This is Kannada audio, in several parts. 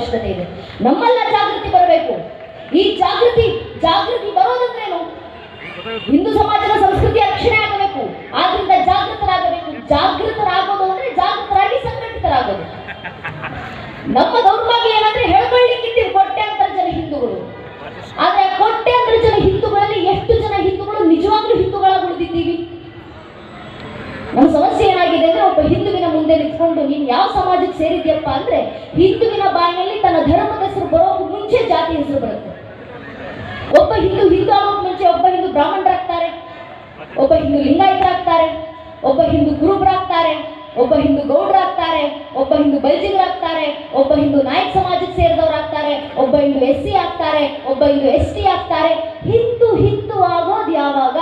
ಅವಶ್ಯಕತೆ ಇದೆ. ನಮ್ಮೆಲ್ಲ ಜಾಗೃತಿ ಬರಬೇಕು. ಈ ಜಾಗೃತಿ ಜಾಗೃತಿ ಬರೋದಂದ್ರೇನು? ಹಿಂದೂ ಸಮಾಜದ ಸಂಸ್ಕೃತಿ ರಕ್ಷಣೆ ಆಗಬೇಕು. ಆದ್ರಿಂದ ಜಾಗೃತರಾಗಬೇಕು. ಜಾಗೃತರಾಗೋದು ಅಂದ್ರೆ ಜಾಗೃತರಾಗಿ ಸಂಘಟಿತರಾಗೋದು. ನಮ್ಮ ದೌರ್ಭಾಗ್ಯ ಏನಂದ್ರೆ ಕೊಟ್ಟೆ ಅಂತರ್ ಜನ ಹಿಂದೂಗಳು. ಆದ್ರೆ ಕೊಟ್ಟೆ ಕೋಟ್ಯಾಂತರ ಜನ ಹಿಂದೂಗಳಲ್ಲಿ ಎಷ್ಟು ಜನ ಹಿಂದೂಗಳು? ನಿಜವಾಗ್ಲೂ ಹಿಂದೂಗಳಾಗಿ ಉಳಿದಿದ್ದೀವಿ. ನಮ್ಮ ಸಮಸ್ಯೆ ಏನಾಗಿದೆ ಅಂದ್ರೆ ಒಬ್ಬ ಹಿಂದುವಿನ ಮುಂದೆ ನಿಂತ್ಕೊಂಡು ನೀನು ಯಾವ ಸಮಾಜಕ್ಕೆ ಸೇರಿದ್ಯಪ್ಪ ಅಂದ್ರೆ ಹಿಂದುವಿನ ಬಾಯಿನಲ್ಲಿ ತನ್ನ ಧರ್ಮದ ಹೆಸರು ಬರೋಕು ಮುಂಚೆ ಜಾತಿ ಹೆಸರು ಬರುತ್ತೆ. ಒಬ್ಬ ಹಿಂದೂ ಹಿಂದೂ ಆಗೋಕ್ ಮುಂಚೆ ಒಬ್ಬ ಹಿಂದೂ ಬ್ರಾಹ್ಮಣರಾಗ್ತಾರೆ, ಒಬ್ಬ ಹಿಂದೂ ಲಿಂಗಾಯತರಾಗ್ತಾರೆ, ಒಬ್ಬ ಹಿಂದೂ ಕುರುಬರಾಗ್ತಾರೆ ಒಬ್ಬ ಹಿಂದೂ ಗೌಡರಾಗ್ತಾರೆ, ಒಬ್ಬ ಹಿಂದೂ ಬೈಜಿಗರಾಗ್ತಾರೆ ಒಬ್ಬ ಹಿಂದೂ ನಾಯಕ್ ಸಮಾಜಕ್ಕೆ ಸೇರಿದವರಾಗ್ತಾರೆ, ಒಬ್ಬ ಹಿಂದೂ ಎಸ್ ಸಿ ಆಗ್ತಾರೆ, ಒಬ್ಬ ಹಿಂದೂ ಎಸ್ ಟಿ ಆಗ್ತಾರೆ. ಹಿಂದೂ ಹಿಂದೂ ಆಗೋದು ಯಾವಾಗ?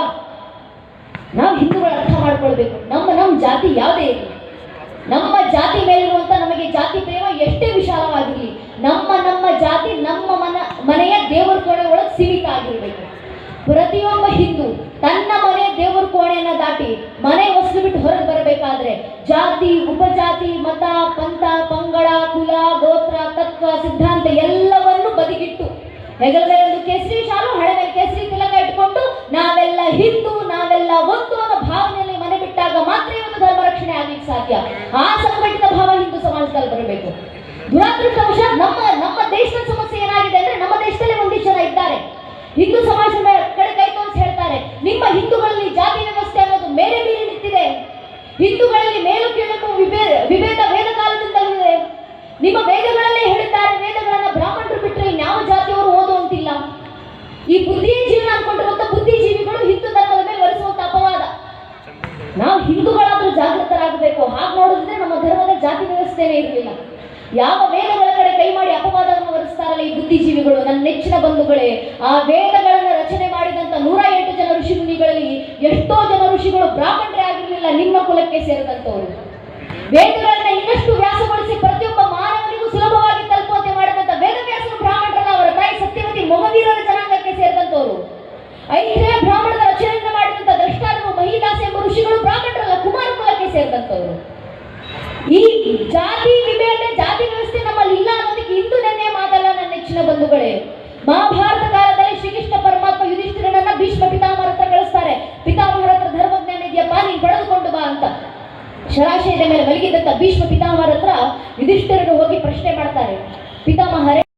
ನಾವು ಹಿಂದೂಗಳು ಅರ್ಥ ಮಾಡ್ಕೊಳ್ಬೇಕು. ನಮ್ಮ ನಮ್ಮ ಜಾತಿ ಯಾವುದೇ ಇರಲಿ. ನಮ್ಮ ಜಾತಿ ಮೇಲಿರುವಂತ ನಮಗೆ ಜಾತಿ ಪ್ರೇಮ ಎಷ್ಟೇ ವಿಶಾಲವಾಗಿರಲಿ, ನಮ್ಮ ನಮ್ಮ ಜಾತಿ ನಮ್ಮ ಮನ, ಮನೆಯ ದೇವರ ಕೋಣೆ ಒಳಗೆ ಸೀಮಿತ ಆಗಿರಬೇಕು. ಪ್ರತಿಯೊಬ್ಬ ಹಿಂದೂ ತನ್ನ ಮನೆ ದೇವರ ಕೋಣೆಯನ್ನ ದಾಟಿ ಮನೆ ಹೊಸಲು ಬಿಟ್ಟು ಹೊರಗೆ ಬರಬೇಕಾದ್ರೆ ಜಾತಿ, ಉಪಜಾತಿ, ಮತ, ಪಂಥ, ಪಂಗಡ, ಕುಲ, ಗೋತ್ರ, ತತ್ವ, ಸಿದ್ಧಾಂತ ಎಲ್ಲವನ್ನು ಬದಿಗಿಟ್ಟು ಹೆಗಲ ಕೇಸರಿ ಶಾಲು, ಹಳೆ ಕೇಸರಿ ತಿಲಕ ಇಟ್ಕೊಂಡು ನಾವೆಲ್ಲ ಹಿಂದೂ ನಾವೆಲ್ಲ ಒಂದು ಅನ್ನೋ ಭಾವನೆಯಲ್ಲಿ ಮನೆ ಬಿಟ್ಟಾಗ ಮಾತ್ರ ಇವತ್ತು ಧರ್ಮ ರಕ್ಷಣೆ ಆಗ್ಲಿಕ್ಕೆ ಸಾಧ್ಯ ಆ ಸಂಘಟಿತ ಭಾವ ಹಿಂದೂ ಸಮಾಜದಲ್ಲಿ ಬರಬೇಕು ದುರಾದೃಷ್ಟವಶಾತ್ ನಮ್ಮ ನಮ್ಮ ದೇಶದ ಸಮಸ್ಯೆ ಏನಾಗಿದೆ ಅಂದ್ರೆ ನಮ್ಮ ದೇಶದಲ್ಲಿ ಒಂದಿಷ್ಟು ಜನ ಇದ್ದಾರೆ ಹಿಂದೂ ಸಮಾಜದ ಮೇಲೆ ಕಡೆ ಕೈ ತೋರಿಸಿ ಹೇಳ್ತಾರೆ ನಿಮ್ಮ ಹಿಂದೂಗಳಲ್ಲಿ ಜಾತಿ ವ್ಯವಸ್ಥೆ ಅನ್ನೋದು ಮೇರೆ ಮೀರಿ ನಿಂತಿದೆ ಹಿಂದೂಗಳಲ್ಲಿ ಮೇಲು ಕೀಳು ವಿಭೇದ ವೇದ ಕಾಲದಿಂದಲೂ ನಿಮ್ಮ ವೇದಗಳಲ್ಲೇ ಹೇಳುತ್ತಾರೆ, ವೇದಗಳನ್ನ ಬ್ರಾಹ್ಮಣರು ಬಿಟ್ಟರೆ ಯಾವ ಜಾತಿಯವರು ಓದುವಂತಿಲ್ಲ ಈ ಬುದ್ಧಿಯ ಜೀವನ ಅನ್ಕೊಂಡಿರುವಂತ ಬುದ್ಧಿಜೀವಿಗಳು ಹಿಂದೂ ಧರ್ಮದ ಮೇಲೆ ಹೊರಿಸುವಂತ ಅಪವಾದ. ನಾವು ಹಿಂದೂಗಳಾದ್ರೂ ಜಾಗೃತರಾಗಬೇಕು. ಹಾಗೆ ನೋಡಿದ್ರೆ ನಮ್ಮ ಧರ್ಮದ ಜಾತಿ ವ್ಯವಸ್ಥೆನೇ ಇರಲಿಲ್ಲ ಯಾವ ವೇದಗಳ ಕಡೆ ಕೈ ಮಾಡಿ ಅಪವಾದವನ್ನು ಹೊರಿಸ್ತಾರಲ್ಲ ಈ ಬುದ್ಧಿಜೀವಿಗಳು. ನನ್ನ ನೆಚ್ಚಿನ ಬಂಧುಗಳೇ, ಆ ವೇದಗಳನ್ನು ರಚನೆ ಮಾಡಿದಂತ ನೂರ ಎಂಟು ಜನ ಋಷಿ ಮುನಿಗಳಲ್ಲಿ ಎಷ್ಟೋ ಜನ ಋಷಿಗಳು ಬ್ರಾಹ್ಮಣರೇ ನಿಮ್ಮ ಕುಲಕ್ಕೆ ಸೇರಿದಂತವರು. ವೇದಗಳನ್ನ ಇನ್ನಷ್ಟು ವ್ಯಾಸಗೊಳಿಸಿ ಪ್ರತಿಯೊಬ್ಬ ಮಾನವನಿಗೂ ಸುಲಭವಾಗಿ ತಲುಪುವಂತೆ ಮಾಡಿದಂತ ವ್ಯಾಸ ಬ್ರಾಹ್ಮಣರಲ್ಲ, ಅವರ ತಾಯಿ ಸತ್ಯವತಿ ಮೊಗವೀರರ ಜನಾಂಗಕ್ಕೆ ಸೇರಿದಂತವರು. ಐಹಿಕ ಬ್ರಾಹ್ಮಣದ ರಚನೆಯನ್ನು ಮಾಡಿದಂತ ದ್ರಷ್ಟಾರರು, ಮಹಿದಾಸ ಎಂಬ ಋಷಿಗಳು ಬ್ರಾಹ್ಮಣರಲ್ಲ, ಕುಮಾರ ಕುಲಕ್ಕೆ ಸೇರಿದಂತವರು. ಈ ಜಾತಿ ವಿಭೇದ, ಜಾತಿ ವ್ಯವಸ್ಥೆ ನಮ್ಮಲ್ಲಿ ಇಲ್ಲ ಅನ್ನೋದಕ್ಕೆ ಇಂದು ನೆನ್ನೆ ಮಾತಲ್ಲ ನನ್ನ ನೆಚ್ಚಿನ ಬಂಧುಗಳೇ. ಮಹಾಭಾರತ ಕಾಲದಲ್ಲಿ ಶ್ರೀಕೃಷ್ಣ ಪರಮಾತ್ಮ ಯುಧಿಷ್ಠಿರನನ್ನ ಭೀಷ್ಮ ಪಿತಾಮಹರ ಹತ್ರ ಕಳಿಸ್ತಾರೆ ಪಿತಾಮಹರ ಹತ್ರ ಧರ್ಮಜ್ಞಾನ ಇದೆಯಪ್ಪ ನೀನ್ ಪಡೆದುಕೊಂಡು ಬಾ ಅಂತ. ಶರಾಶಯದ ಮೇಲೆ ಮಲಗಿದಂತ ಭೀಷ್ಮ ಪಿತಾಮಹರ ಹತ್ರ ಯುಧಿಷ್ಠರನ್ನು ಹೋಗಿ ಪ್ರಶ್ನೆ ಮಾಡ್ತಾರೆ. ಪಿತಾಮಹರೇ